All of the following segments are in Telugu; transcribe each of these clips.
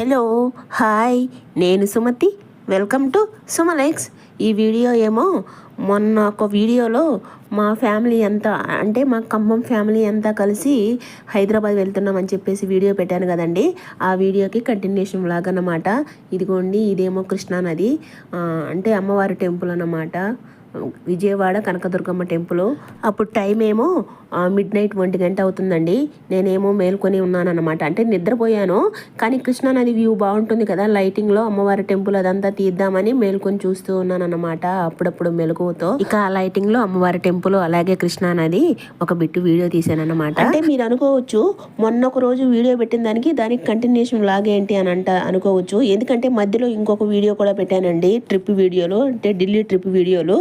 హలో హాయ్ నేను సుమతి. వెల్కమ్ టు సుమలెక్స్ ఈ వీడియో ఏమో మొన్న ఒక వీడియోలో మా ఫ్యామిలీ అంతా అంటే మా ఖమ్మం ఫ్యామిలీ అంతా కలిసి హైదరాబాద్ వెళ్తున్నామని చెప్పేసి వీడియో పెట్టాను కదండి. ఆ వీడియోకి కంటిన్యూషన్ లాగా అన్నమాట. ఇదిగోండి ఇదేమో కృష్ణానది అంటే అమ్మవారి టెంపుల్ అన్నమాట. విజయవాడ కనకదుర్గమ్మ టెంపుల్. అప్పుడు టైం ఏమో మిడ్ నైట్ ఒంటి గంట అవుతుందండి. నేనేమో మేల్కొని ఉన్నానన్నమాట. అంటే నిద్రపోయాను. కానీ కృష్ణానది వ్యూ బాగుంటుంది కదా లైటింగ్లో అమ్మవారి టెంపుల్ అదంతా తీద్దామని మేల్కొని చూస్తూ ఉన్నానన్నమాట అప్పుడప్పుడు మెలకువతో. ఇక ఆ లైటింగ్లో అమ్మవారి టెంపుల్ అలాగే కృష్ణానది ఒక బిట్టు వీడియో తీసానన్నమాట అంటే మీరు అనుకోవచ్చు మొన్న ఒక రోజు వీడియో పెట్టిన దానికి దానికి కంటిన్యూషన్ లాగేంటి అని అంట అనుకోవచ్చు. ఎందుకంటే మధ్యలో ఇంకొక వీడియో కూడా పెట్టానండి ట్రిప్ వీడియోలు అంటే ఢిల్లీ ట్రిప్ వీడియోలు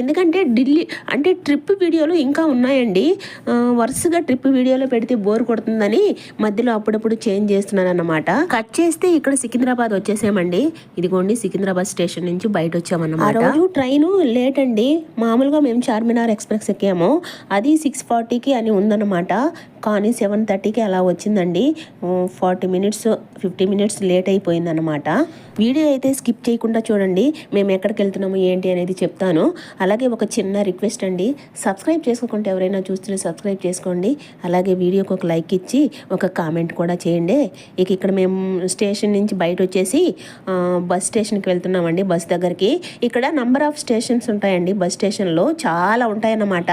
ఎందుకంటే ఢిల్లీ అంటే ట్రిప్ వీడియోలు ఇంకా ఉన్నాయండి. వరుసగా ట్రిప్ వీడియోలో పెడితే బోర్ కొడుతుందని మధ్యలో అప్పుడప్పుడు చేంజ్ చేస్తున్నాను అన్నమాట కట్ చేస్తే ఇక్కడ సికింద్రాబాద్ వచ్చేసామండి. ఇదిగోండి సికింద్రాబాద్ స్టేషన్ నుంచి బయట వచ్చామన్నమాట. ఆ రోజు ట్రైన్ లేట్ అండి. మామూలుగా మేము చార్మినార్ ఎక్స్ప్రెస్ ఎక్కాము. అది సిక్స్ ఫార్టీకి అని ఉందన్నమాట. కానీ సెవెన్ థర్టీకి అలా వచ్చిందండి. Forty minutes fifty minutes late అయిపోయిందన్నమాట. Video అయితే స్కిప్ చేయకుండా చూడండి. మేము ఎక్కడికి వెళ్తున్నాము ఏంటి అనేది చెప్తాను. అలాగే ఒక చిన్న రిక్వెస్ట్ అండి. సబ్స్క్రైబ్ చేసుకోకుంటే ఎవరైనా చూస్తుంటే సబ్స్క్రైబ్ చేసుకోండి. అలాగే వీడియోకి ఒక లైక్ ఇచ్చి ఒక కామెంట్ కూడా చేయండి. ఇక ఇక్కడ మేము స్టేషన్ నుంచి బయట వచ్చేసి బస్ స్టేషన్కి వెళ్తున్నామండి బస్ దగ్గరికి. ఇక్కడ నంబర్ ఆఫ్ స్టేషన్స్ ఉంటాయండి బస్ స్టేషన్లో. చాలా ఉంటాయన్నమాట.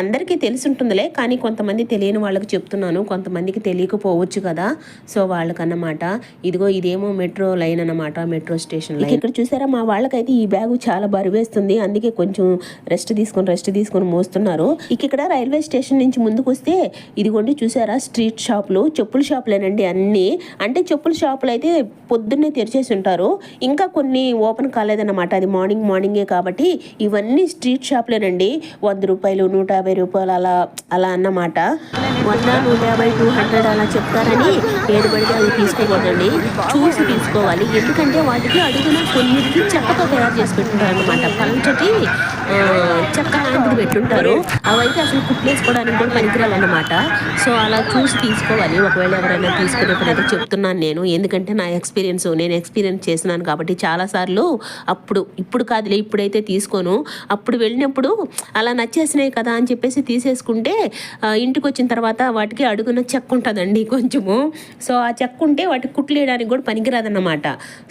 అందరికీ తెలిసి ఉంటుందిలే కానీ కొంతమంది తెలియని వాళ్ళకి చెప్తున్నాను. కొంతమందికి తెలియకపోవచ్చు కదా. సో వాళ్ళకన్నమాట. ఇదిగో ఇదేమో మెట్రో లైన్ అన్నమాట మెట్రో స్టేషన్ లైన్. ఇక్కడ చూసారా మా వాళ్ళకైతే ఈ బ్యాగు చాలా బరువేస్తుంది అందుకే కొంచెం రెస్ట్ తీసుకొని రెస్ట్ తీసుకొని మోస్తున్నారు. ఇక ఇక్కడ రైల్వే స్టేషన్ నుంచి ముందుకు వస్తే ఇదిగోండి చూసారా స్ట్రీట్ షాపులు చెప్పుల షాపులేనండి అన్ని. అంటే చెప్పుల షాపులు అయితే పొద్దున్నే తెరిచేసి ఉంటారు ఇంకా కొన్ని ఓపెన్ కాలేదన్నమాట. అది మార్నింగ్ మార్నింగే కాబట్టి ఇవన్నీ స్ట్రీట్ షాపులేనండి. వంద రూపాయలు నూట యాభై రూపాయలు అలా అలా అన్నమాట. వంద నూట యాభై టూ హండ్రెడ్ అలా చెప్తారని ఏది పడితే అవి తీసుకోకూడదండి. చూసి తీసుకోవాలి. ఎందుకంటే వాటికి అడుగున కొన్నిటికి చెక్కతో తయారు చేసి పెట్టుంటారు అనమాట పల్చటి చెక్క లాంటిది పెట్టుంటారు. అవైతే అసలు చెప్పుకోవడానికి కూడా పనికిరాలన్నమాట సో అలా చూసి తీసుకోవాలి. ఒకవేళ ఎవరైనా తీసుకునేప్పుడైతే చెప్తున్నాను నేను. ఎందుకంటే నా ఎక్స్పీరియన్స్ నేను ఎక్స్పీరియన్స్ చేసినాను కాబట్టి చాలాసార్లు అప్పుడు ఇప్పుడు కాదులే ఇప్పుడైతే తీసుకోను. అప్పుడు వెళ్ళినప్పుడు అలా నచ్చేసినాయి కదా అని చెప్పేసి తీసేసుకుంటే ఇంటికి వచ్చిన తర్వాత వాటికి అడుగున చెక్క ఉంటుందండి కొంచెము. సో ఆ చెక్క ఉంటే వాటికి కుట్లేయడానికి కూడా పనికిరాదన్నమాట.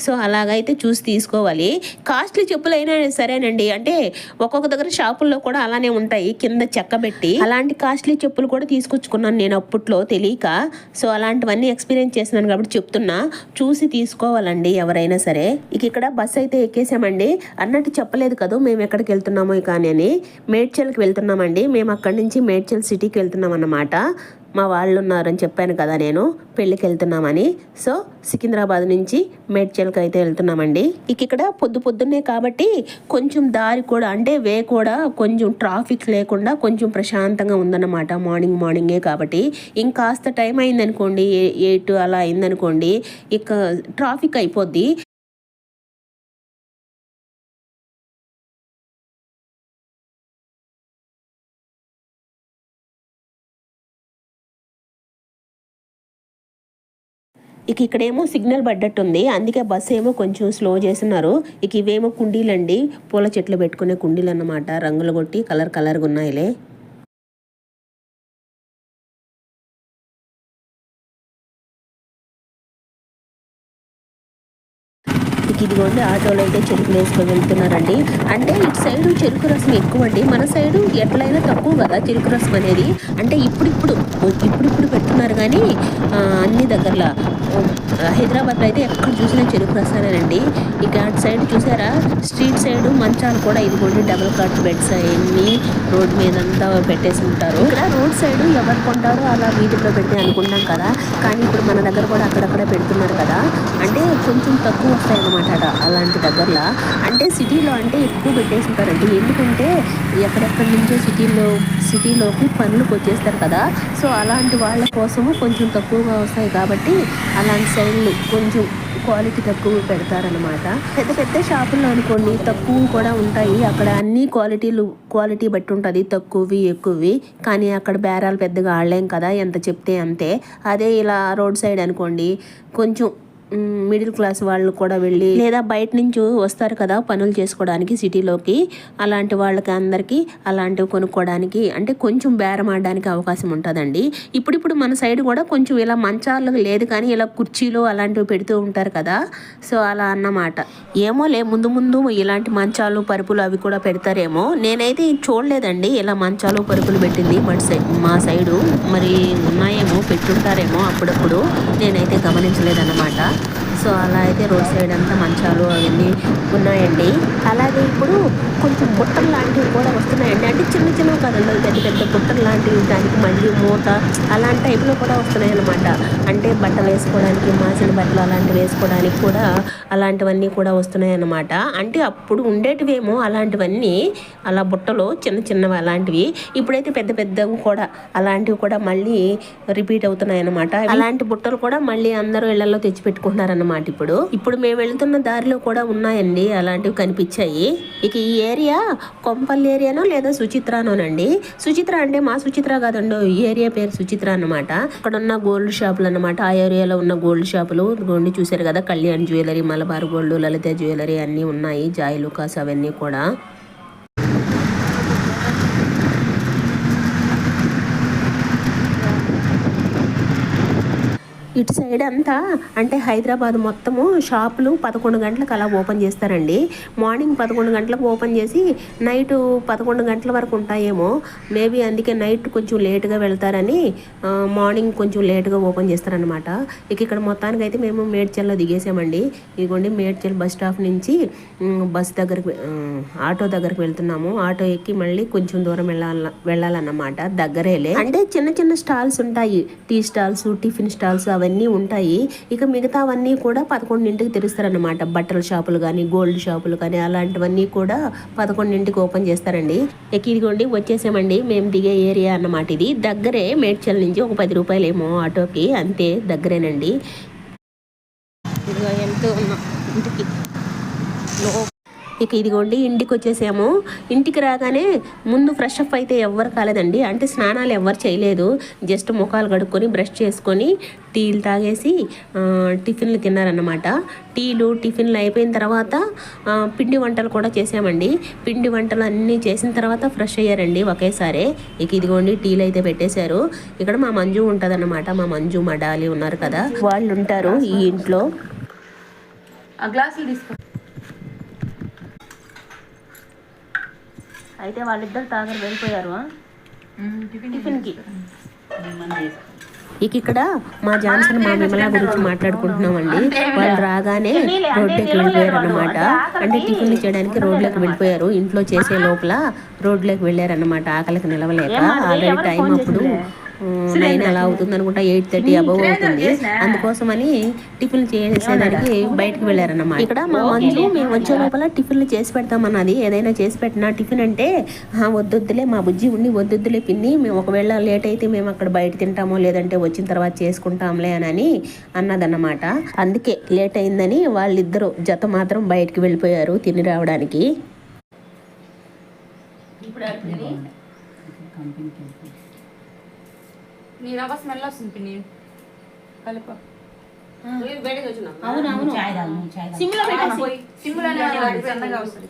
సో అలాగైతే చూసి తీసుకోవాలి. కాస్ట్లీ చెప్పులైనా సరేనండి. అంటే ఒక్కొక్క దగ్గర షాపుల్లో కూడా అలానే ఉంటాయి. కింద చెక్క పెట్టి. అలా అలాంటి కాస్ట్లీ చెప్పులు కూడా తీసుకొచ్చుకున్నాను నేను అప్పట్లో తెలియక. సో అలాంటివన్నీ ఎక్స్పీరియన్స్ చేసినాను కాబట్టి చెప్తున్నా. చూసి తీసుకోవాలండి ఎవరైనా సరే. ఇక ఇక్కడ బస్ అయితే ఎక్కేసామండి. అన్నట్టు చెప్పలేదు కదా మేము ఎక్కడికి వెళ్తున్నామో కానీ అని మేడ్చల్కి వెళ్తున్నామండి. మేము అక్కడి నుంచి మేడ్చల్ సిటీకి వెళ్తున్నాం అన్నమాట మా వాళ్ళు ఉన్నారని చెప్పాను కదా నేను పెళ్ళికి వెళ్తున్నామని సో సికింద్రాబాద్ నుంచి మేడ్చల్కి అయితే వెళ్తున్నామండి. ఇక ఇక్కడ పొద్దు పొద్దున్నే కాబట్టి కొంచెం దారి కూడా అంటే వే కూడా కొంచెం ట్రాఫిక్ లేకుండా కొంచెం ప్రశాంతంగా ఉందన్నమాట. మార్నింగ్ మార్నింగే కాబట్టి. ఇంకాస్త టైం అయిందనుకోండి ఎయిట్ అలా అయిందనుకోండి ఇక ట్రాఫిక్ అయిపోద్ది. ఇక ఇక్కడేమో సిగ్నల్ పడ్డట్టుంది. అందుకే బస్సు ఏమో కొంచెం స్లో చేస్తున్నారు. ఇక ఇవేమో కుండీలండి. పూల చెట్లు పెట్టుకునే కుండీలు అన్నమాట రంగులు కొట్టి కలర్ కలర్గా ఉన్నాయిలే. ఇదిగోండి ఆటోలో అయితే చెరుకులు వేసుకొని వెళ్తున్నారండి. అంటే ఇటు సైడు చెరుకు రసం ఎక్కువ అండి మన సైడు ఎట్లయినా తక్కువ కదా చెరుకు రసం అనేది. అంటే ఇప్పుడిప్పుడు ఇప్పుడిప్పుడు పెడుతున్నారు కానీ అన్ని దగ్గరలో. హైదరాబాద్లో అయితే ఎక్కడ చూసినా చెరుకు రసాలేనండి. ఇక అటు సైడ్ చూసారా? స్ట్రీట్ సైడ్ మంచాలు కూడా ఇదిగోండి డబుల్ కాట్ బెడ్స్ అవన్నీ రోడ్ మీద అంతా పెట్టేసి ఉంటారు. ఇక్కడ రోడ్ సైడ్ ఎవరు కొంటారో అలా వీటిలో పెట్టి అనుకున్నాం కదా. కానీ ఇప్పుడు మన దగ్గర కూడా అక్కడక్కడ పెడుతున్నారు కదా. అంటే కొంచెం తక్కువ వస్తాయి అనమాట అలాంటి దగ్గరలో. అంటే సిటీలో అంటే ఎక్కువ పెట్టేసి ఉంటారండి. ఎందుకంటే ఎక్కడెక్కడి నుంచో సిటీలో సిటీలోకి పనులకు వచ్చేస్తారు కదా. సో అలాంటి వాళ్ళ కోసము కొంచెం తక్కువగా వస్తాయి కాబట్టి అలాంటి సైడ్లు కొంచెం క్వాలిటీ తక్కువ పెడతారనమాట పెద్ద పెద్ద షాపుల్లో అనుకోండి తక్కువ కూడా ఉంటాయి. అక్కడ అన్ని క్వాలిటీలు క్వాలిటీ బట్టి ఉంటుంది. తక్కువవి ఎక్కువవి. కానీ అక్కడ బేరాలు పెద్దగా ఆడలేం కదా? ఎంత చెప్తే అంతే. అదే ఇలా రోడ్ సైడ్ అనుకోండి కొంచెం మిడిల్ క్లాస్ వాళ్ళు కూడా వెళ్ళి లేదా బయట నుంచి వస్తారు కదా పనులు చేసుకోవడానికి సిటీలోకి. అలాంటి వాళ్ళకి అందరికీ అలాంటివి కొనుక్కోవడానికి అంటే కొంచెం బేరం ఆడడానికి అవకాశం ఉంటుందండి. ఇప్పుడిప్పుడు మన సైడ్ కూడా కొంచెం ఇలా మంచాలు లేదు కానీ ఇలా కుర్చీలు అలాంటివి పెడుతూ ఉంటారు కదా. సో అలా అన్నమాట. ఏమో లే ముందు ముందు ఇలాంటి మంచాలు పరుపులు అవి కూడా పెడతారేమో. నేనైతే చూడలేదండి ఇలా మంచాలు పరుపులు పెట్టింది మన మా సైడు మరి ఉన్నాయేమో పెట్టుంటారేమో అప్పుడప్పుడు. నేనైతే గమనించలేదన్నమాట. సో అలా అయితే రోడ్ సైడ్ అంతా మంచాలు అవన్నీ ఉన్నాయండి. అలాగే ఇప్పుడు కొంచెం బుట్టలు లాంటివి కూడా వస్తున్నాయండి. అంటే చిన్న చిన్నవి కథలు పెద్ద పెద్ద బుట్టలు లాంటివి దానికి మళ్ళీ మూత అలాంటి టైప్లో కూడా వస్తున్నాయి అనమాట అంటే బట్టలు వేసుకోవడానికి మాసిన బట్టలు అలాంటివి వేసుకోవడానికి కూడా అలాంటివన్నీ కూడా వస్తున్నాయి అన్నమాట అంటే అప్పుడు ఉండేటివేమో అలాంటివన్నీ అలా బుట్టలు చిన్న చిన్నవి అలాంటివి ఇప్పుడైతే పెద్ద పెద్దవి కూడా అలాంటివి కూడా మళ్ళీ రిపీట్ అవుతున్నాయి అనమాట అలాంటి బుట్టలు కూడా మళ్ళీ అందరూ ఇళ్ళలో తెచ్చి అనమాట ఇప్పుడు. ఇప్పుడు మేము వెళ్తున్న దారిలో కూడా ఉన్నాయండి. అలాంటివి కనిపించాయి. ఇక ఈ ఏరియా కొంపల్లి ఏరియానో లేదా సుచిత్రానోనండి. సుచిత్ర అంటే మా సుచిత్ర కాదండో ఈ ఏరియా పేరు సుచిత్ర అన్నమాట. అక్కడ ఉన్న గోల్డ్ షాపులు అన్నమాట. ఆ ఏరియాలో ఉన్న గోల్డ్ షాపులు. గోండి చూశారు కదా Kalyan jewellery Malabar gold Lalitha jewellery అన్నీ ఉన్నాయి. జాయ్ లుకాస్ అవన్నీ కూడా. ఇటు సైడ్ అంతా అంటే హైదరాబాద్ మొత్తము షాపులు పదకొండు గంటలకు అలా ఓపెన్ చేస్తారండి. మార్నింగ్ పదకొండు గంటలకు ఓపెన్ చేసి నైట్ పదకొండు గంటల వరకు ఉంటాయేమో. మేబీ అందుకే నైట్ కొంచెం లేట్గా వెళ్తారని మార్నింగ్ కొంచెం లేట్గా ఓపెన్ చేస్తారనమాట ఇక ఇక్కడ మొత్తానికి అయితే మేము మేడ్చల్లో దిగేసామండి. ఇదిగోండి మేడ్చల్ బస్ స్టాప్ నుంచి బస్ దగ్గరకు ఆటో దగ్గరికి వెళ్తున్నాము. ఆటో ఎక్కి మళ్ళీ కొంచెం దూరం వెళ్ళాల వెళ్ళాలన్నమాట. దగ్గరేలే. అంటే చిన్న చిన్న స్టాల్స్ ఉంటాయి. టీ స్టాల్స్ టిఫిన్ స్టాల్స్ అవన్నీ ఉంటాయి. ఇక మిగతావన్నీ కూడా పదకొండింటికి తెరుస్తారనమాట బట్టల షాపులు కానీ గోల్డ్ షాపులు కానీ అలాంటివన్నీ కూడా పదకొండింటికి ఓపెన్ చేస్తారండి. ఇక ఇదిగోండి వచ్చేసామండి. మేము దిగే ఏరియా అన్నమాట ఇది. దగ్గరే మేడ్చల్ నుంచి ఒక పది రూపాయలు ఏమో ఆటోకి. అంతే దగ్గరేనండి. ఇదిగో వెళ్తూ ఉన్నాం ఇంటికి. ఇక ఇదిగోండి ఇంటికి వచ్చేసాము ఇంటికి రాగానే ముందు ఫ్రెష్ అప్ అయితే ఎవ్వరు కాలేదండి. అంటే స్నానాలు ఎవ్వరు చేయలేదు. జస్ట్ ముఖాలు కడుక్కొని బ్రష్ చేసుకొని టీలు తాగేసి టిఫిన్లు తిన్నారన్నమాట. టీలు టిఫిన్లు అయిపోయిన తర్వాత పిండి వంటలు కూడా చేసామండి. పిండి వంటలు అన్నీ చేసిన తర్వాత ఫ్రెష్ అయ్యారండి ఒకేసారి. ఇక ఇదిగోండి టీలు అయితే పెట్టేశారు. ఇక్కడ మా మంజు ఉంటుందన్నమాట. మా మంజు మా డాలి ఉన్నారు కదా. వాళ్ళు ఉంటారు ఈ ఇంట్లో. ఆ గ్లాసులు తీసుకో. అయితే వాళ్ళిద్దరు తాగరు వెళ్ళిపోయారు? టిఫిన్కి. ఇక ఇక్కడ మా జాన్సన్ మా విమల గురించి మాట్లాడుకుంటున్నామండి. వాళ్ళు రాగానే రోడ్లోకి వెళ్ళిపోయారు అనమాట అంటే టిఫిన్లు చేయడానికి రోడ్లోకి వెళ్ళిపోయారు. ఇంట్లో చేసే లోపల రోడ్లోకి వెళ్ళారన్నమాట. ఆకలికి నిలవలేక ఆల్రెడీ టైం అప్పుడు నైన్ అలా అవుతుంది అనుకుంటా ఎయిట్ థర్టీ అబవ్ అవుతుంది. అందుకోసమని టిఫిన్ చేసేదానికి బయటకు వెళ్ళారన్నమాట. ఇక్కడ మా మంజు మేము వచ్చే లోపల టిఫిన్లు చేసి పెడతామన్నది. ఏదైనా చేసి పెట్టినా టిఫిన్ అంటే "ఆ, వద్దొద్దులే మా బుజ్జి ఉండి వద్దొద్దులే పిన్ని మేము ఒకవేళ లేట్ అయితే మేము అక్కడ బయట తింటామో లేదంటే వచ్చిన తర్వాత చేసుకుంటాంలే అని అన్నదన్నమాట. అందుకే లేట్ అయిందని వాళ్ళిద్దరూ జత మాత్రం బయటికి వెళ్ళిపోయారు తిని రావడానికి. నీ రవ్వ స్మెల్ వస్తుంది పిన్ని. కలుపు. పోయి సిమ్లోనే వాడి సన్నగా వస్తుంది.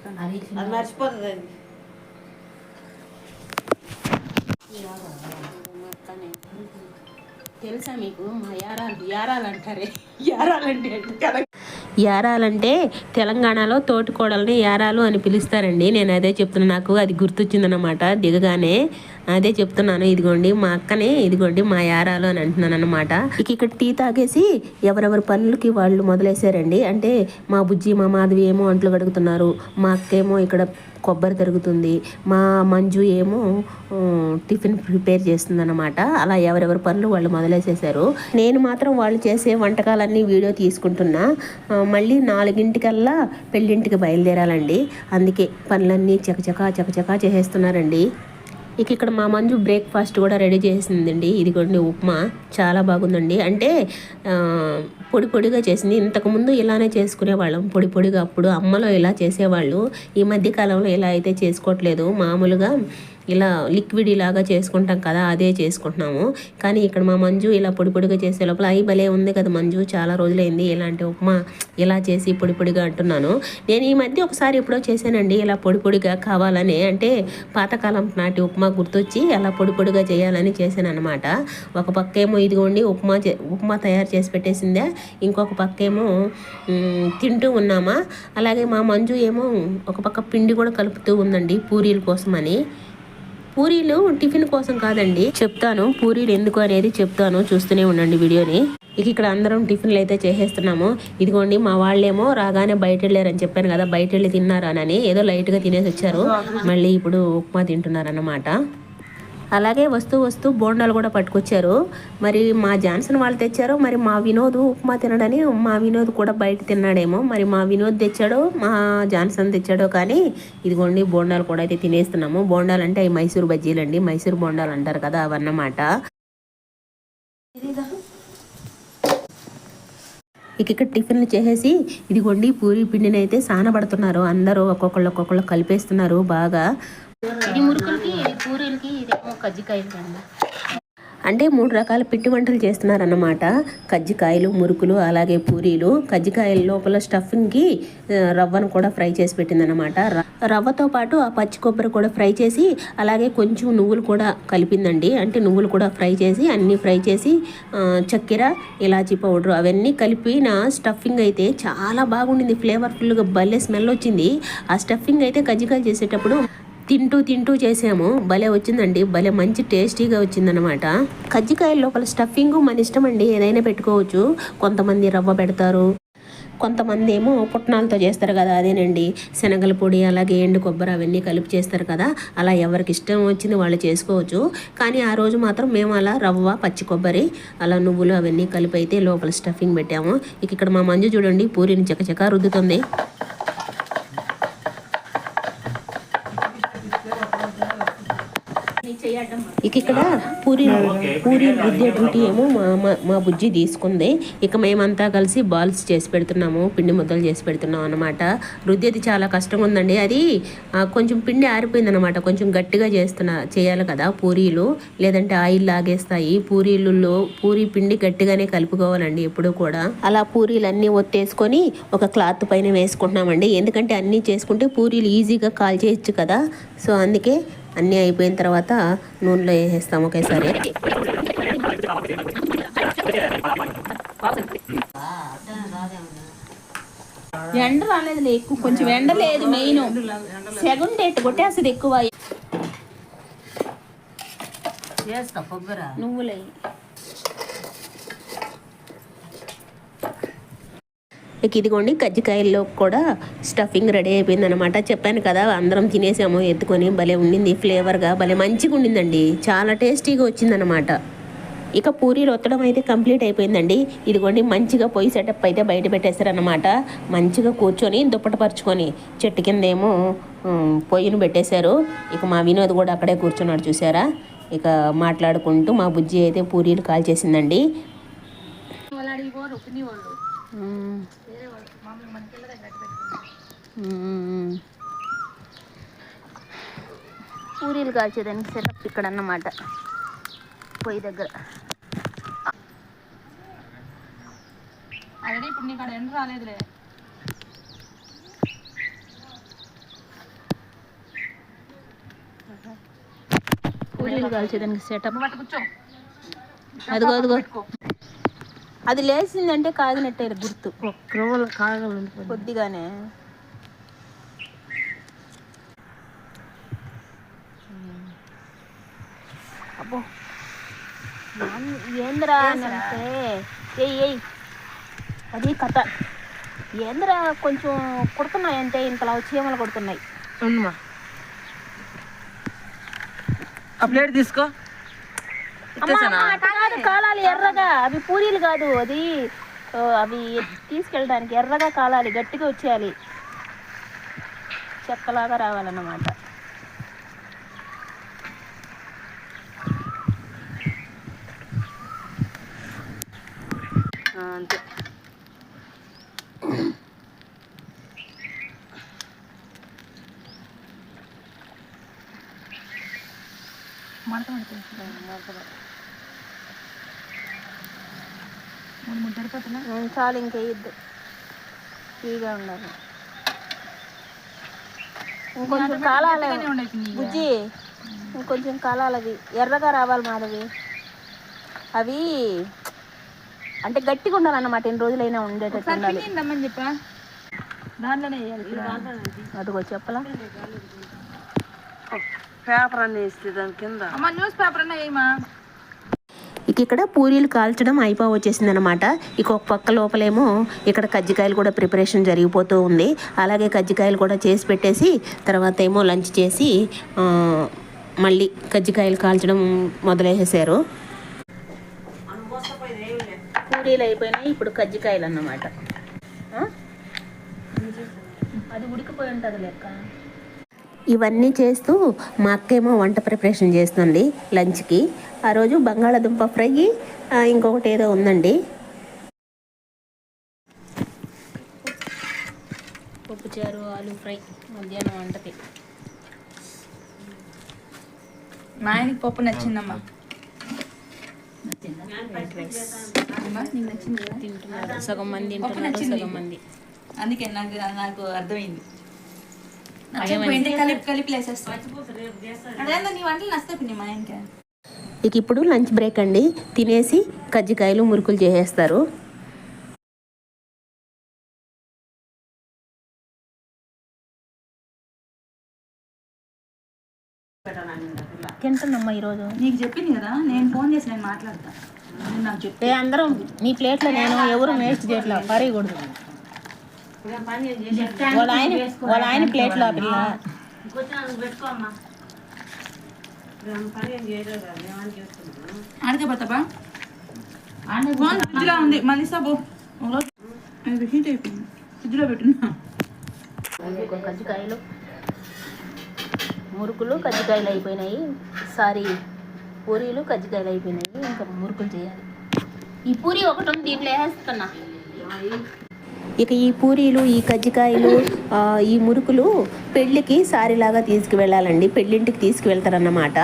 తెలుసా మీకు? మా యారాలు యారాలు అంటారే యారాలంటే యారాలంటే తెలంగాణలో తోటికోడల్ని యారాలు అని పిలుస్తారండి. నేను అదే చెప్తున్నా నాకు అది గుర్తొచ్చిందనమాట దిగగానే అదే చెప్తున్నాను ఇదిగోండి మా అక్కనే ఇదిగోండి మా యారాలు అని అంటున్నాను అనమాట ఇక ఇక్కడ టీ తాగేసి ఎవరెవరి పనులకి వాళ్ళు మొదలేశారండి. అంటే మా బుజ్జి మా మాధవి ఏమో అంట్లు కడుగుతున్నారు. మా అక్క ఏమో ఇక్కడ కొబ్బరి తరుగుతుంది. మా మంజు ఏమో టిఫిన్ ప్రిపేర్ చేస్తుంది అనమాట అలా ఎవరెవరి పనులు వాళ్ళు మొదలేసేసారు నేను మాత్రం వాళ్ళు చేసే వంటకాలన్నీ వీడియో తీసుకుంటున్నా. మళ్ళీ నాలుగింటికల్లా పెళ్ళింటికి బయలుదేరాలండి. అందుకే పనులన్నీ చకచకా చకచకా చేసేస్తున్నారండి. ఇక ఇక్కడ మా మంజు బ్రేక్ఫాస్ట్ కూడా రెడీ చేసిందండి. ఇదిగోండి ఉప్మా. చాలా బాగుందండి. అంటే పొడి పొడిగా చేసింది. ఇంతకుముందు ఇలానే చేసుకునేవాళ్ళం. పొడి పొడిగా అప్పుడు అమ్మలో ఇలా చేసేవాళ్ళు. ఈ మధ్య కాలంలో ఇలా అయితే చేసుకోవట్లేదు. మామూలుగా ఇలా లిక్విడ్ ఇలాగా చేసుకుంటాం కదా అదే చేసుకుంటున్నాము. కానీ ఇక్కడ మా మంజు ఇలా పొడి పొడిగా చేసే లోపల అయి భలే ఉంది కదా మంజు చాలా రోజులైంది ఇలాంటి ఉప్మా ఇలా చేసి పొడి పొడిగా అంటున్నాను. నేను ఈ మధ్య ఒకసారి ఎప్పుడో చేశానండి ఇలా పొడి పొడిగా కావాలని. అంటే పాతకాలం నాటి ఉప్మా గుర్తొచ్చి అలా పొడి పొడిగా చేయాలని చేశాను అనమాట ఒక పక్క ఏమో ఇదిగోండి ఉప్మా చే- ఉప్మా తయారు చేసి పెట్టేసిందే. ఇంకొక పక్క ఏమో తింటూ ఉన్నామా. అలాగే మా మంజు ఏమో ఒక పక్క పిండి కూడా కలుపుతూ ఉందండి పూరీల కోసమని. పూరీలు టిఫిన్ కోసం కాదండి. చెప్తాను పూరీలు ఎందుకు అనేది చెప్తాను. చూస్తూనే ఉండండి వీడియోని. ఇక ఇక్కడ అందరం టిఫిన్లు అయితే చేసేస్తున్నాము. ఇదిగోండి మా వాళ్ళేమో రాగానే బయట వెళ్ళారని చెప్పాను కదా బయట వెళ్ళి తిన్నారనని ఏదో లైట్గా తినేసి వచ్చారు మళ్ళీ ఇప్పుడు ఉప్మా తింటున్నారన్నమాట. అలాగే వస్తూ వస్తూ బోండాలు కూడా పట్టుకొచ్చారు. మరి మా జాన్సన్ వాళ్ళు తెచ్చారు మరి మా వినోద్ ఉప్మా తినడని మా వినోద్ కూడా బయట తిన్నాడేమో. మరి మా వినోద్ తెచ్చాడో మా జాన్సన్ తెచ్చాడో కానీ ఇదిగోండి బోండాలు కూడా అయితే తినేస్తున్నాము. బోండాలు అంటే అవి మైసూర్ బజ్జీలు అండి మైసూర్ బోండాలు అంటారు కదా అవన్నమాట. ఇక ఇక్కడ టిఫిన్లు చేసేసి ఇదిగోండి పూరి పిండిని అయితే సానబడుతున్నారు. అందరూ ఒక్కొక్కళ్ళు ఒక్కొక్కళ్ళు కలిపేస్తున్నారు బాగా. ఇది మురుకులకి కజ్జికాయలు అంటే మూడు రకాల పిండి వంటలు చేస్తున్నారన్నమాట. కజ్జికాయలు మురుకులు అలాగే పూరీలు. కజ్జికాయల లోపల స్టఫింగ్కి రవ్వను కూడా ఫ్రై చేసి పెట్టిందన్నమాట. రవ్వతో పాటు ఆ పచ్చి కొబ్బరి కూడా ఫ్రై చేసి అలాగే కొంచెం నువ్వులు కూడా కలిపిందండి. అంటే నువ్వులు కూడా ఫ్రై చేసి అన్నీ ఫ్రై చేసి చక్కెర ఇలాచీ పౌడర్ అవన్నీ కలిపిన స్టఫింగ్ అయితే చాలా బాగుండింది. ఫ్లేవర్ఫుల్గా భలే స్మెల్ వచ్చింది. ఆ స్టఫింగ్ అయితే కజ్జికాయలు చేసేటప్పుడు తింటూ తింటూ చేసాము. భలే వచ్చిందండి. భలే మంచి టేస్టీగా వచ్చిందనమాట కజ్జికాయల లోపల స్టఫింగ్ మన ఇష్టం అండి ఏదైనా పెట్టుకోవచ్చు. కొంతమంది రవ్వ పెడతారు. కొంతమంది ఏమో పుట్నాలతో చేస్తారు కదా అదేనండి. శనగల పొడి అలాగే ఎండు కొబ్బరి అవన్నీ కలిపి చేస్తారు కదా. అలా ఎవరికి ఇష్టం వచ్చింది వాళ్ళు చేసుకోవచ్చు. కానీ ఆ రోజు మాత్రం మేము అలా రవ్వ పచ్చి కొబ్బరి అలా నువ్వులు అవన్నీ కలిపి అయితే లోపల స్టఫింగ్ పెట్టాము. ఇక ఇక్కడ మా మంజు చూడండి. పూరిని చకచకా రుద్దుతుంది. ఇక ఇక్కడ పూరి పూరి రుద్దే డ్యూటీ ఏమో మా మా- బుజ్జి తీసుకుంది. ఇక మేమంతా కలిసి బాల్స్ చేసి పెడుతున్నాము పిండి ముద్దలు చేసి పెడుతున్నాం అనమాట రుద్దేది చాలా కష్టంగా ఉందండి. అది కొంచెం పిండి ఆరిపోయింది అనమాట కొంచెం గట్టిగా చేస్తున్నా చేయాలి కదా పూరీలు. లేదంటే ఆయిల్ లాగేస్తాయి. పూరీలలో పూరి పిండి గట్టిగానే కలుపుకోవాలండి ఎప్పుడు కూడా. అలా పూరీలు అన్నీ ఒత్తేసుకొని ఒక క్లాత్ పైన వేసుకుంటున్నామండి. ఎందుకంటే అన్నీ చేసుకుంటే పూరీలు ఈజీగా కాల్ చేయొచ్చు కదా. సో అందుకే అన్నీ అయిపోయిన తర్వాత నూనెలో వేసేస్తాం ఒకేసారి. ఎండ రాలేదులే ఎక్కువ కొంచెం ఎండ లేదు మెయిన్. సెకండ్ డేట్ కొట్టేస్తుంది ఎక్కువ. నువ్వులే. ఇక ఇదిగోండి కజ్జికాయల్లో కూడా స్టఫింగ్ రెడీ అయిపోయింది అనమాట చెప్పాను కదా అందరం తినేసాము ఎత్తుకొని భలే ఉండింది ఫ్లేవర్గా భలే మంచిగా ఉండిందండి. చాలా టేస్టీగా వచ్చిందనమాట ఇక పూరీలు ఒత్తడం అయితే కంప్లీట్ అయిపోయిందండి. ఇదిగోండి మంచిగా పొయ్యి సెటప్ అయితే బయట పెట్టేశారనమాట మంచిగా కూర్చొని దుప్పట పరుచుకొని చెట్టు కింద ఏమో ఉమ్, పొయ్యిని పెట్టేశారు. ఇక మా వినోద్ కూడా అక్కడే కూర్చున్నాడు చూసారా ఇక మాట్లాడుకుంటూ మా బుజ్జి అయితే పూరీలు కాల్చేసిందండి. పూరీలు కాల్చేదానికి సెటప్ ఇక్కడ అన్నమాట పొయ్యి దగ్గర. ఆల్రెడీ ఇప్పుడు నీకు ఎండ రాలేదులే. పూరీలు కాల్చేదానికి సెటప్ అదిగో అదిగో అది లేచిందంటే కాగినట్టే గుర్తు. కొద్దిగానే అబ్బో ఏం- ఏందిరా అని అంటే ఏయ్ ఏయ్. అది కథ. ఏందిరా కొంచెం కుడుతున్నాయి అంటే ఇంతలా చీమలు కొడుతున్నాయి. ఆ ప్లేట్ తీసుకో. కాదు కాలాలి ఎర్రగా. అవి పూరీలు కాదు అది ఆ, అవి తీసుకెళ్ళడానికి ఎర్రగా కాలాలి గట్టిగా వచ్చేయాలి. చెక్కలాగా రావాలన్నమాట ఆ, అంతే. మడత మడత మూడు మూడు సరిపోతున్నా ఉమ్, చాలు ఇంకేయద్దు ఫ్రీగా ఉండాలి. ఇంకొంచెం కాలాలి. బుజ్జి ఇంకొంచెం కాలాలి అవి ఎర్రగా రావాలి మాధవి. అవి అంటే గట్టిగా ఉండాలన్నమాట ఎన్ని రోజులైనా ఉండేటట్టు ఉండాలి. రమ్మని చెప్పా. దాంట్లోనే వేయాలి అదిగో చెప్పలా. పేపర్ అన్ని వేస్తే దాని కింద. అమ్మ న్యూస్ పేపర్ అన్నా వేయమా ఇక ఇక్కడ పూరీలు కాల్చడం అయిపో వచ్చేసింది అనమాట ఇక ఒక పక్క లోపలేమో ఇక్కడ కజ్జికాయలు కూడా ప్రిపరేషన్ జరిగిపోతూ ఉంది. అలాగే కజ్జికాయలు కూడా చేసి పెట్టేసి తర్వాత ఏమో లంచ్ చేసి మళ్ళీ కజ్జికాయలు కాల్చడం మొదలెసేసారు. పూరీలు అయిపోయినాయి ఇప్పుడు కజ్జికాయలు అన్నమాట? అది ఉడికిపోయి ఉంటుంది లెక్క. ఇవన్నీ చేస్తూ మా అక్కేమో వంట ప్రిపరేషన్ చేస్తుంది లంచ్కి. ఆ రోజు బంగాళాదుంప ఫ్రై ఇంకొకటి ఏదో ఉందండి. పప్పుచారు ఆలు ఫ్రై మధ్యాహ్నం వంటకి. మా ఆయనకి పప్పు నచ్చిందమ్మా అమ్మా, నీకు నచ్చింది కదా? తింటున్నారు. సగం మంది తింటున్నారు సగం మంది. అందుకే నాకు నాకు అర్థమైంది. కలిపి కలిపి లేసేస్తా. అదేందో నీ వంటలు నస్తాయి పిన్ని మా ఆయనకి. ఇక ఇప్పుడు లంచ్ బ్రేక్ అండి. తినేసి కజ్జికాయలు మురుకులు చేసేస్తారు. తింటున్నమ్మా ఈరోజు. నీకు చెప్పింది కదా నేను ఫోన్ చేసి నేను మాట్లాడతా. నువ్వు నాకు చెప్పి. ఏ అందరం నీ ప్లేట్లో నేను ఎవరు వేస్ట్ చేయట్లా? పరేయకూడదు వాళ్ళ ఆయన వాళ్ళ ఆయన ప్లేట్లో ఆ పిల్ల. ఫోన్ ఫ్రిడ్జ్లో ఉంది. మళ్ళీ సాబు హీట్ అయిపోయింది. ఫ్రిడ్జ్లో పెట్టున్నా ఇంకో కజ్జికాయలు. మురుకులు కజ్జికాయలు అయిపోయినాయి. సారీ పూరీలు కజ్జికాయలు అయిపోయినాయి. ఇంకా మురుకులు చేయాలి. ఈ పూరి ఒకటి ఉంది దీంట్లో వేస్తున్నా ఇక ఈ పూరీలు ఈ కజ్జికాయలు ఈ మురుకులు పెళ్ళికి సారీలాగా తీసుకువెళ్ళాలండి. పెళ్ళింటికి తీసుకువెళ్తారన్నమాట.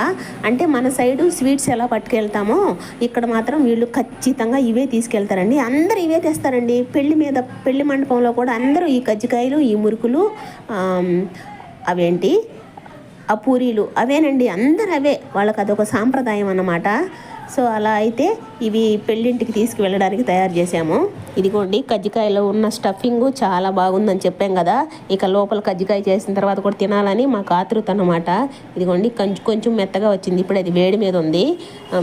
అంటే మన సైడు స్వీట్స్ ఎలా పట్టుకెళ్తామో ఇక్కడ మాత్రం వీళ్ళు ఖచ్చితంగా ఇవే తీసుకెళ్తారండి. అందరూ ఇవే తెస్తారండి. పెళ్ళి మీద పెళ్ళి మండపంలో కూడా అందరూ ఈ కజ్జికాయలు ఈ మురుకులు అవేంటి? ఆ పూరీలు అవేనండి అందరు అవే వాళ్ళకి అదొక సాంప్రదాయం అన్నమాట. సో అలా అయితే ఇవి పెళ్ళింటికి తీసుకువెళ్ళడానికి తయారు చేసాము ఇదిగోండి కజ్జికాయలో ఉన్న స్టఫింగ్ చాలా బాగుందని చెప్పాం కదా. ఇక లోపల కజ్జికాయ చేసిన తర్వాత కూడా తినాలని మాకు ఆతృత అనమాట ఇదిగోండి కొంచెం కొంచెం మెత్తగా వచ్చింది. ఇప్పుడు అది వేడి మీద ఉంది.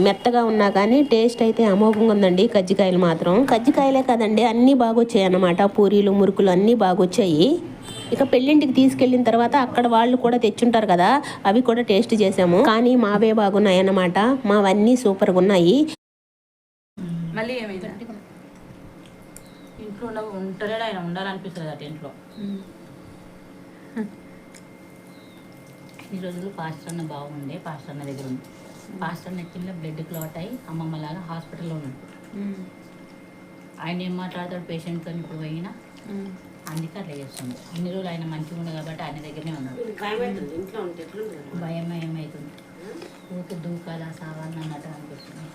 మెత్తగా ఉన్నా కానీ టేస్ట్ అయితే అమోఘంగా ఉందండి కజ్జికాయలు మాత్రం. కజ్జికాయలే కదండి అన్నీ బాగొచ్చాయి అన్నమాట పూరీలు మురుకులు అన్నీ బాగొచ్చాయి. ఇక పెళ్ళింటికి తీసుకెళ్ళిన తర్వాత అక్కడ వాళ్ళు కూడా తెచ్చుంటారు కదా అవి కూడా టేస్ట్ చేసాము. కానీ మావే బాగున్నాయి అన్నమాట మావన్నీ సూపర్గా ఉన్నాయి. మళ్ళీ ఏమైంది? ఇంట్లో ఉండ ఉంటలేడు ఆయన ఉండాలనిపిస్తుంది అటు ఇంట్లో. ఈ రోజులు పాస్టర్ అన్న బాగుండే పాస్టర్ అన్న దగ్గర ఉంది. పాస్టర్ అన్న కింద బ్లడ్ క్లాట్ అయ్యి అమ్మమ్మ లాగా హాస్పిటల్లో ఉన్నాడు. ఆయన ఏం మాట్లాడతాడు? పేషెంట్తో ఇప్పుడు పోయినా. అందుకే అట్లా చేస్తుంది. ఇన్ని రోజులు ఆయన మంచిగా ఉండే కాబట్టి ఆయన దగ్గరనే ఉన్నాడు భయం ఏమవుతుంది ఊరికి దూకాల సావాలని అన్నట్టు అనిపిస్తుంది.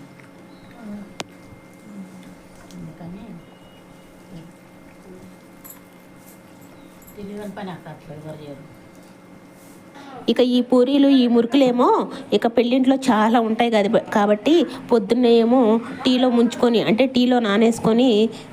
అందుకని తెలియని పని అక్కడ అట్లా ఎవరు చేయరు. ఇక ఈ పూరీలు ఈ మురుకులేమో ఇక పెళ్ళింట్లో చాలా ఉంటాయి కదా. కాబట్టి పొద్దున్నే ఏమో టీలో ముంచుకొని అంటే టీలో నానేసుకొని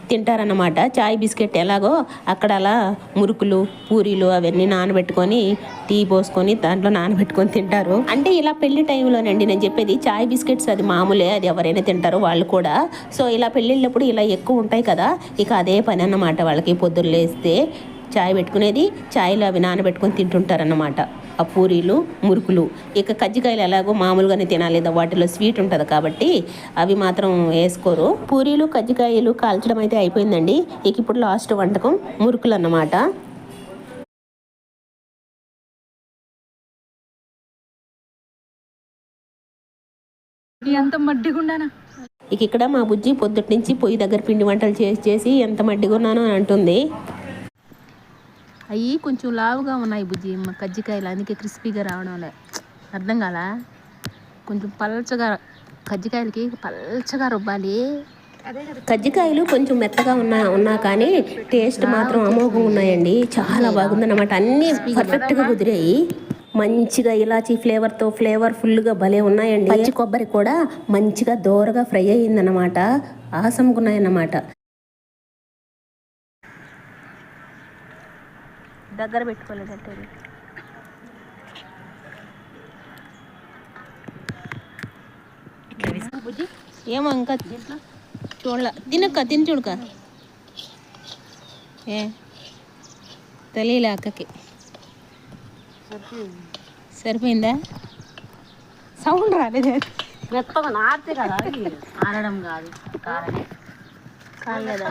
తింటారన్నమాట. చాయ్ బిస్కెట్ ఎలాగో అక్కడ అలా మురుకులు పూరీలు అవన్నీ నానబెట్టుకొని టీ పోసుకొని దాంట్లో నానబెట్టుకొని తింటారు. అంటే ఇలా పెళ్ళి టైంలోనండి నేను చెప్పేది చాయ్ బిస్కెట్స్ అది మామూలే అది ఎవరైనా తింటారో వాళ్ళు కూడా. సో ఇలా పెళ్ళిళ్ళప్పుడు ఇలా ఎక్కువ ఉంటాయి కదా ఇక అదే పని అన్నమాట. వాళ్ళకి పొద్దున్న లేస్తే చాయ్ పెట్టుకునేది చాయ్లో అవి నానబెట్టుకొని తింటుంటారన్నమాట. ఆ పూరీలు మురుకులు. ఇక కజ్జికాయలు ఎలాగో మామూలుగానే తినాలి వాటిలో స్వీట్ ఉంటుంది కాబట్టి అవి మాత్రం వేసుకోరు. పూరీలు కజ్జికాయలు కాల్చడం అయితే అయిపోయిందండి. ఇక ఇప్పుడు లాస్ట్ వంటకం మురుకులు అన్నమాట. ఎంత మడ్డిగుండానా ఇక ఇక్కడ మా బుజ్జి పొద్దుటి నుంచి పొయ్యి దగ్గర పిండి వంటలు చేసి చేసి ఎంత మడ్డిగా ఉన్నానో అని అంటుంది. అవి కొంచెం లావుగా ఉన్నాయి బుజ్జి. మా కజ్జికాయలు అందుకే క్రిస్పీగా రావడం లే అర్థం కాలా? కొంచెం పల్చగా కజ్జికాయలకి పల్చగా రుబ్బాలి. కజ్జికాయలు కొంచెం మెత్తగా ఉన్నా ఉన్నా కానీ టేస్ట్ మాత్రం అమోఘం ఉన్నాయండి. చాలా బాగుందన్నమాట. అన్నీ పర్ఫెక్ట్గా కుదిరాయి. మంచిగా ఇలాచీ ఫ్లేవర్తో ఫ్లేవర్ ఫుల్గా భలే ఉన్నాయండి. పచ్చి కొబ్బరి కూడా మంచిగా దోరగా ఫ్రై అయ్యిందన్నమాట. ఆసంగా దగ్గర పెట్టుకోలేదంటే. బుజ్జి ఏమో ఇంకా చూడలే. తినక్క తిని చూడక ఏ తెలియలే అక్కకి. సరిపోయిందా? సౌండ్ రాలేదే. మెత్తగా నారితే కదా ఆరడం కాదు. కాలేదా.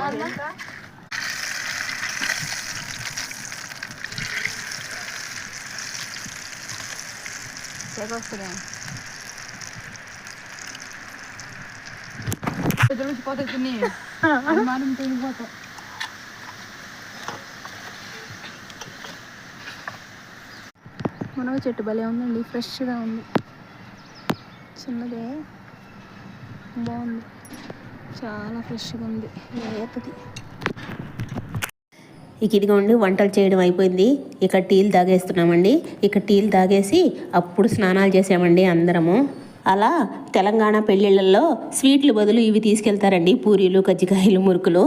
తెగ వస్తుందా మునగ చెట్టు భలే ఉందండి. ఫ్రెష్గా ఉంది. చిన్నదే. బాగుంది. చాలా ఫ్రెష్గా ఉంది. లేతది ఇక ఇదిగోండి వంటలు చేయడం అయిపోయింది. ఇక టీలు తాగేస్తున్నామండి. ఇక టీలు తాగేసి అప్పుడు స్నానాలు చేసామండి అందరము. అలా తెలంగాణ పెళ్ళిళ్ళల్లో స్వీట్లు బదులు ఇవి తీసుకెళ్తారండి పూరీలు కజ్జికాయలు మురుకులు.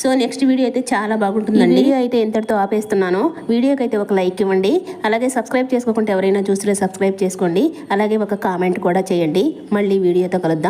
సో నెక్స్ట్ వీడియో అయితే చాలా బాగుంటుందండి. వీడియో అయితే ఇంతటితో ఆపేస్తున్నాను. వీడియోకి అయితే ఒక లైక్ ఇవ్వండి. అలాగే సబ్స్క్రైబ్ చేసుకోకుంటే ఎవరైనా చూస్తే సబ్స్క్రైబ్ చేసుకోండి. అలాగే ఒక కామెంట్ కూడా చేయండి. మళ్ళీ వీడియోతో కలుద్దాం.